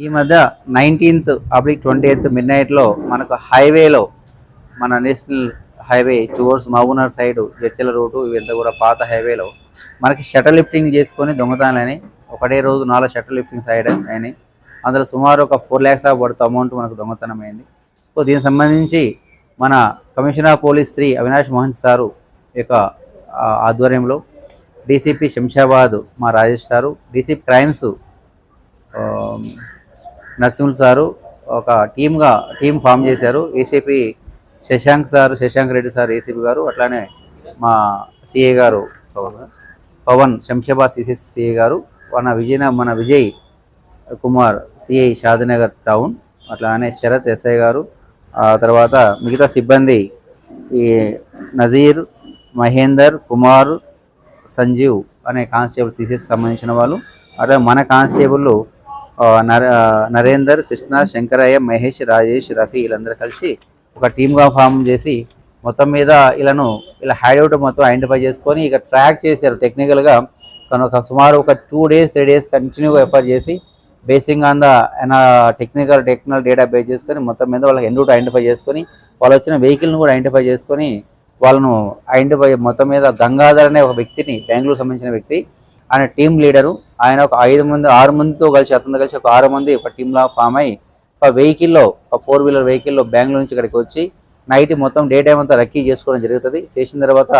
ఈ మధ్య nineteenth oblique twenty eighth mid నైట్లో మనకు హైవేలో మన national highway towards Mahabubnagar side Jadcherla road ఇవంతా కూడా పాత హైవేలో మనకి షటర్ లిఫ్టింగ్ చేసుకొని దొంగతనాలని ఒకటే రోజు నాలుగు షటర్ లిఫ్టింగ్ సైడ్ అయినాయి. అందులో సుమారు ఒక ఫోర్ ల్యాక్స్ ఆఫ్ పడుతూ అమౌంట్ మనకు దొంగతనం అయింది సో దీనికి సంబంధించి మన commissioner of police Shri Avinash Mohan sir యొక్క ఆధ్వర్యంలో డీసీపీ శంషాబాద్ మా Rajesh sir DCP crimes Narasimhulu sir ఒక టీమ్గా టీం ఫామ్ చేశారు. ACP Shashank sir Shashank Reddy sir ACP గారు అట్లానే మా సిఏ గారు పవన్. పవన్ శంషాబాద్ సిసిసి సిఏ గారు మన విజయ మన విజయ్ కుమార్ సిఐ షాదినగర్ టౌన్ అట్లానే శరత్ ఎస్ఐ గారు ఆ తర్వాత మిగతా సిబ్బంది ఈ నజీర్ మహేందర్ కుమార్ సంజీవ్ అనే కానిస్టేబుల్ సిసిఎస్ సంబంధించిన వాళ్ళు అట్లా మన కానిస్టేబుల్ నరేందర్ కృష్ణ శంకరయ్య మహేష్ రాజేష్ రఫీ వీళ్ళందరూ కలిసి ఒక టీమ్గా ఫామ్ చేసి మొత్తం మీద వీళ్ళను ఇలా హైడౌట్ మొత్తం ఐడెంటిఫై చేసుకొని ఇక ట్రాక్ చేశారు టెక్నికల్గా. తను ఒక సుమారు ఒక టూ డేస్ త్రీ డేస్ కంటిన్యూగా ఎఫర్ట్ చేసి basing on the technical technical data base చేసుకొని మొత్తం మీద వాళ్ళకి ఎన్ రూట్ ఐడెంటిఫై చేసుకొని వాళ్ళు వచ్చిన వెహికల్ని కూడా ఐడెంటిఫై చేసుకొని వాళ్ళను ఐడెంటిఫై మొత్తం మీద గంగాధర్ అనే ఒక వ్యక్తిని బెంగళూరు సంబంధించిన వ్యక్తి ఆయన టీం లీడరు. ఆయన ఒక ఐదు మంది ఆరు మందితో కలిసి అతనితో కలిసి ఒక ఆరు మంది ఒక టీంలా ఫామ్ అయ్యి ఒక వెహికల్లో ఒక ఫోర్ వీలర్ వెహికల్లో బెంగళూరు నుంచి ఇక్కడికి వచ్చి నైట్ మొత్తం డే టైం అంతా రక్కీ చేసుకోవడం జరుగుతుంది. చేసిన తర్వాత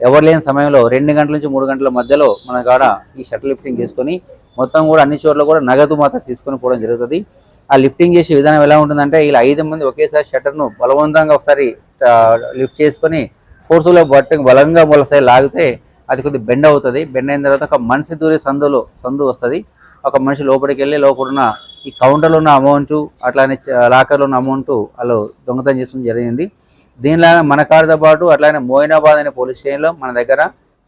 ఎవరు లేని సమయంలో రెండు గంటల నుంచి మూడు గంటల మధ్యలో మన కాడ ఈ షటిల్ లిఫ్టింగ్ చేసుకొని మొత్తం కూడా అన్ని చోట్ల కూడా నగదు మాత్రం తీసుకొని పోవడం జరుగుతుంది. ఆ లిఫ్టింగ్ చేసే విధానం ఎలా ఉంటుందంటే ఇలా ఐదు మంది ఒకేసారి షట్టర్ను బలవంతంగా ఒకసారి లిఫ్ట్ చేసుకొని ఫోర్స్లో బట్టి బలంగా ఒకసారి లాగితే అది కొద్దిగా బెండ్ అవుతుంది. బెండ్ అయిన తర్వాత ఒక మనిషి దూరే సందులో సందు వస్తుంది. ఒక మనిషి లోపలికి వెళ్ళి లోపల ఈ కౌంటర్లో ఉన్న అమౌంట్ అట్లానే లాకర్లో ఉన్న అమౌంట్ వాళ్ళు దొంగతనం చేయడం జరిగింది. దీనిలాగా మన కారుతో పాటు అట్లానే మోయినాబాద్ అనే పోలీస్ స్టేషన్లో మన దగ్గర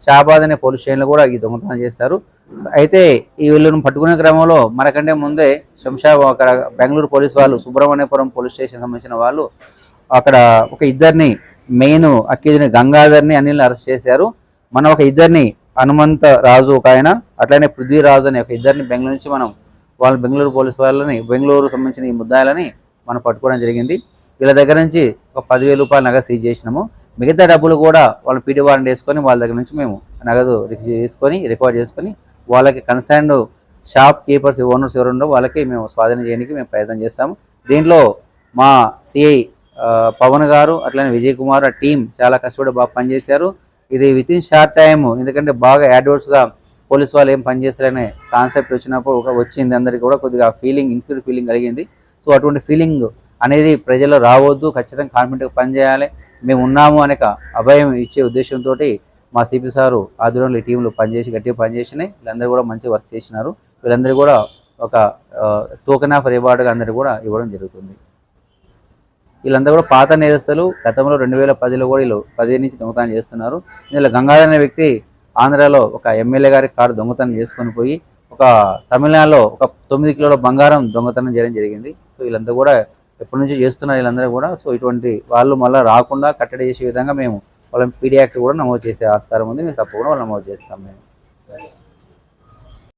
షాబాద్ అనే పోలీస్ స్టేషన్లో కూడా ఈ దొంగతనం చేస్తారు. అయితే ఈ వీళ్ళను పట్టుకునే క్రమంలో మనకంటే ముందే శంషా అక్కడ బెంగళూరు పోలీస్ వాళ్ళు సుబ్రహ్మణ్యపురం పోలీస్ స్టేషన్ సంబంధించిన వాళ్ళు అక్కడ ఒక ఇద్దరిని మెయిన్ అక్యూజ్ని గంగాధర్ని అనిల్ని అరెస్ట్ చేశారు. మనం ఒక ఇద్దరిని హనుమంత రాజు ఒక ఆయన అట్లానే పృథ్వీరాజు అనే ఒక ఇద్దరిని బెంగళూరు నుంచి మనం వాళ్ళు బెంగళూరు పోలీస్ వాళ్ళని బెంగళూరు సంబంధించిన ఈ ముద్దాయిలని మనం పట్టుకోవడం జరిగింది. వీళ్ళ దగ్గర నుంచి ఒక పదివేల రూపాయలు నగదు సీజ్ చేసినాము. మిగతా డబ్బులు కూడా వాళ్ళు పీడి వారెంట్ వేసుకొని వాళ్ళ దగ్గర నుంచి మేము నగదు రికవర్ చేసుకొని రికవర్ చేసుకొని వాళ్ళకి కన్సర్న్ షాప్ కీపర్స్ ఓనర్స్ ఎవరు ఉండో వాళ్ళకి మేము స్వాధీనం చేయడానికి మేము ప్రయత్నం చేస్తాము. దీంట్లో మా సిఐ పవన్ గారు అట్లనే విజయ్ కుమార్ ఆ టీం చాలా కష్టపడి బాగా పనిచేశారు. ఇది విత్ ఇన్ షార్ట్ టైం ఎందుకంటే బాగా యాడ్వర్స్గా పోలీస్ వాళ్ళు ఏం పనిచేస్తారనే కాన్సెప్ట్ వచ్చినప్పుడు ఒక వచ్చింది అందరికీ కూడా కొద్దిగా ఫీలింగ్ ఇన్ఫీరియర్ ఫీలింగ్ కలిగింది. సో అటువంటి ఫీలింగ్ అనేది ప్రజల్లో రావద్దు ఖచ్చితంగా కాన్ఫిడెంట్గా పనిచేయాలి మేము ఉన్నాము అనే అభయం ఇచ్చే ఉద్దేశంతో మా సిపి సారు ఆధ్వర్యంలో ఈ టీంలో పనిచేసి గట్టిగా పనిచేసినాయి. వీళ్ళందరూ కూడా మంచి వర్క్ చేసినారు. వీళ్ళందరూ కూడా ఒక టోకెన్ ఆఫ్ రివార్డ్గా అందరూ కూడా ఇవ్వడం జరుగుతుంది. వీళ్ళంతా కూడా పాత నేరస్తులు. గతంలో రెండు వేల పదిలో కూడా వీళ్ళు పదిహేను నుంచి దొంగతనం చేస్తున్నారు. ఇందులో గంగాధర్ అనే వ్యక్తి ఆంధ్రాలో ఒక ఎమ్మెల్యే గారి కారు దొంగతనం చేసుకొని పోయి ఒక తమిళనాడులో ఒక తొమ్మిది కిలోల బంగారం దొంగతనం చేయడం జరిగింది. సో వీళ్ళంతా కూడా ఎప్పటి నుంచి చేస్తున్నారు వీళ్ళందరూ కూడా. సో ఇటువంటి వాళ్ళు మళ్ళీ రాకుండా కట్టడి చేసే విధంగా మేము వాళ్ళని పీడియాక్ట్ కూడా నమోదు చేసే ఆస్కారం ఉంది. మేము తప్పకుండా వాళ్ళు నమోదు చేస్తాం మేము.